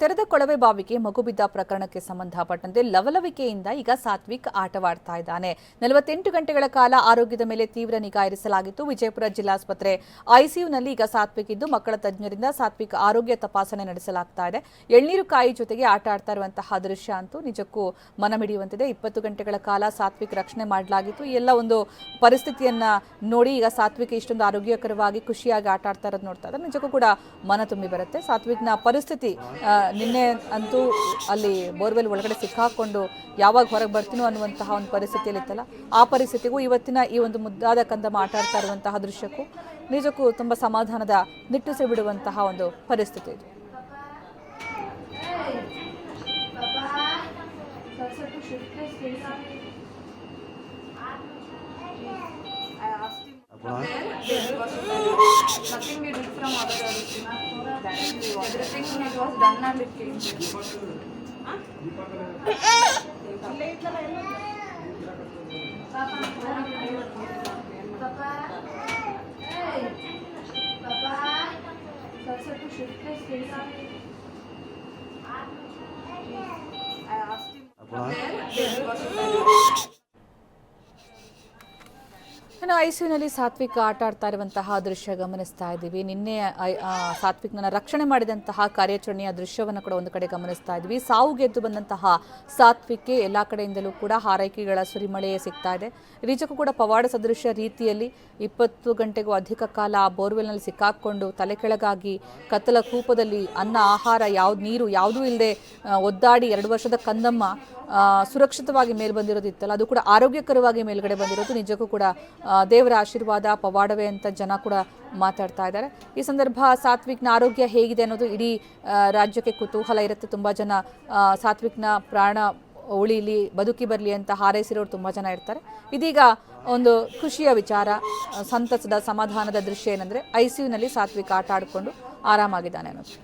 ತೆರೆದ ಕೊಳವೆ ಬಾವಿಗೆ ಮಗು ಬಿದ್ದ ಪ್ರಕರಣಕ್ಕೆ ಸಂಬಂಧಪಟ್ಟಂತೆ ಲವಲವಿಕೆಯಿಂದ ಈಗ ಸಾತ್ವಿಕ್ ಆಟವಾಡ್ತಾ ಇದ್ದಾನೆ. ನಲವತ್ತೆಂಟು ಗಂಟೆಗಳ ಕಾಲ ಆರೋಗ್ಯದ ಮೇಲೆ ತೀವ್ರ ನಿಗಾ ಇರಿಸಲಾಗಿತ್ತು. ವಿಜಯಪುರ ಜಿಲ್ಲಾಸ್ಪತ್ರೆ ಐಸಿಯುನಲ್ಲಿ ಈಗ ಸಾತ್ವಿಕ್ ಇದ್ದು ಮಕ್ಕಳ ತಜ್ಞರಿಂದ ಸಾತ್ವಿಕ್ ಆರೋಗ್ಯ ತಪಾಸಣೆ ನಡೆಸಲಾಗ್ತಾ ಇದೆ. ಎಳ್ನೀರು ಕಾಯಿ ಜೊತೆಗೆ ಆಟ ಆಡ್ತಾ ಇರುವಂತಹ ದೃಶ್ಯ ಅಂತೂ ನಿಜಕ್ಕೂ ಮನಮಿಡಿಯುವಂತಿದೆ. ಇಪ್ಪತ್ತು ಗಂಟೆಗಳ ಕಾಲ ಸಾತ್ವಿಕ್ ರಕ್ಷಣೆ ಮಾಡಲಾಗಿತ್ತು. ಎಲ್ಲ ಒಂದು ಪರಿಸ್ಥಿತಿಯನ್ನ ನೋಡಿ ಈಗ ಸಾತ್ವಿಕ್ ಇಷ್ಟೊಂದು ಆರೋಗ್ಯಕರವಾಗಿ ಖುಷಿಯಾಗಿ ಆಟ ಆಡ್ತಾ ಇರೋದು ನೋಡ್ತಾ ಇದ್ದಾರೆ ನಿಜಕ್ಕೂ ಕೂಡ ಮನ ತುಂಬಿ ಬರುತ್ತೆ. ಸಾತ್ವಿಕ್ನ ಪರಿಸ್ಥಿತಿ ನಿನ್ನೆ ಅಂತೂ ಅಲ್ಲಿ ಬೋರ್ವೆಲ್ ಒಳಗಡೆ ಸಿಕ್ಕಾಕೊಂಡು ಯಾವಾಗ ಹೊರಗೆ ಬರ್ತೀನೋ ಅನ್ನುವಂತಹ ಒಂದು ಪರಿಸ್ಥಿತಿಯಲ್ಲಿತ್ತಲ್ಲ ಆ ಪರಿಸ್ಥಿತಿಗೂ ಇವತ್ತಿನ ಈ ಒಂದು ಮುದ್ದಾದ ಕಂದಮ್ಮ ಆಟ ಆಡ್ತಾ ಇರುವಂತಹ ದೃಶ್ಯಕ್ಕೂ ನಿಜಕ್ಕೂ ತುಂಬ ಸಮಾಧಾನದ ನಿಟ್ಟುಸಿ ಬಿಡುವಂತಹ ಒಂದು ಪರಿಸ್ಥಿತಿ ಇದು Nothing we did from our Everything it was done and it came. I ಇನ್ನು ಐಸಿಯುನಲ್ಲಿ ಸಾತ್ವಿಕ್ ಆಟ ಆಡ್ತಾ ಇರುವಂತಹ ದೃಶ್ಯ ಗಮನಿಸ್ತಾ ಇದ್ದೀವಿ. ನಿನ್ನೆ ಸಾತ್ವಿಕ್ ಸಾತ್ವಿಕ್ನ ರಕ್ಷಣೆ ಮಾಡಿದಂತಹ ಕಾರ್ಯಾಚರಣೆಯ ದೃಶ್ಯವನ್ನು ಕೂಡ ಒಂದು ಕಡೆ ಗಮನಿಸ್ತಾ ಇದ್ವಿ. ಸಾವು ಗೆದ್ದು ಬಂದಂತಹ ಸಾತ್ವಿಕ್ಗೆ ಎಲ್ಲ ಕಡೆಯಿಂದಲೂ ಕೂಡ ಹಾರೈಕೆಗಳ ಸುರಿಮಳೆಯೇ ಸಿಗ್ತಾ ಇದೆ. ನಿಜಕ್ಕೂ ಕೂಡ ಪವಾಡ ಸದೃಶ್ಯ ರೀತಿಯಲ್ಲಿ ಇಪ್ಪತ್ತು ಗಂಟೆಗೂ ಅಧಿಕ ಕಾಲ ಆ ಬೋರ್ವೆಲ್ನಲ್ಲಿ ಸಿಕ್ಕಾಕೊಂಡು ತಲೆ ಕೆಳಗಾಗಿ ಕತ್ತಲ ಕೂಪದಲ್ಲಿ ಅನ್ನ, ಆಹಾರ ಯಾವ್ದು ನೀರು ಯಾವುದೂ ಇಲ್ಲದೆ ಒದ್ದಾಡಿ ಎರಡು ವರ್ಷದ ಕಂದಮ್ಮ ಸುರಕ್ಷಿತವಾಗಿ ಮೇಲ್ ಬಂದಿರೋದಿತ್ತಲ್ಲ ಅದು ಕೂಡ ಆರೋಗ್ಯಕರವಾಗಿ ಮೇಲ್ಗಡೆ ಬಂದಿರೋದು. ನಿಜಕ್ಕೂ ಕೂಡ ದೇವರ ಆಶೀರ್ವಾದ, ಪವಾಡವೇ ಅಂತ ಜನ ಕೂಡ ಮಾತಾಡ್ತಾ ಇದ್ದಾರೆ. ಈ ಸಂದರ್ಭ ಸಾತ್ವಿಕ್ನ ಆರೋಗ್ಯ ಹೇಗಿದೆ ಅನ್ನೋದು ಇಡೀ ರಾಜ್ಯಕ್ಕೆ ಕುತೂಹಲ ಇರುತ್ತೆ. ತುಂಬ ಜನ ಸಾತ್ವಿಕ್ನ ಪ್ರಾಣ ಉಳಿಲಿ, ಬದುಕಿ ಬರಲಿ ಅಂತ ಹಾರೈಸಿರೋರು ತುಂಬ ಜನ ಇರ್ತಾರೆ. ಇದೀಗ ಒಂದು ಖುಷಿಯ ವಿಚಾರ ಸಂತಸದ ಸಮಾಧಾನದ ದೃಶ್ಯ ಏನಂದರೆ ಐ ಸಿ ಯುನಲ್ಲಿ ಸಾತ್ವಿಕ್ ಆಟ ಆಡಿಕೊಂಡು ಆರಾಮಾಗಿದ್ದಾನೆ ಅನ್ನೋದು.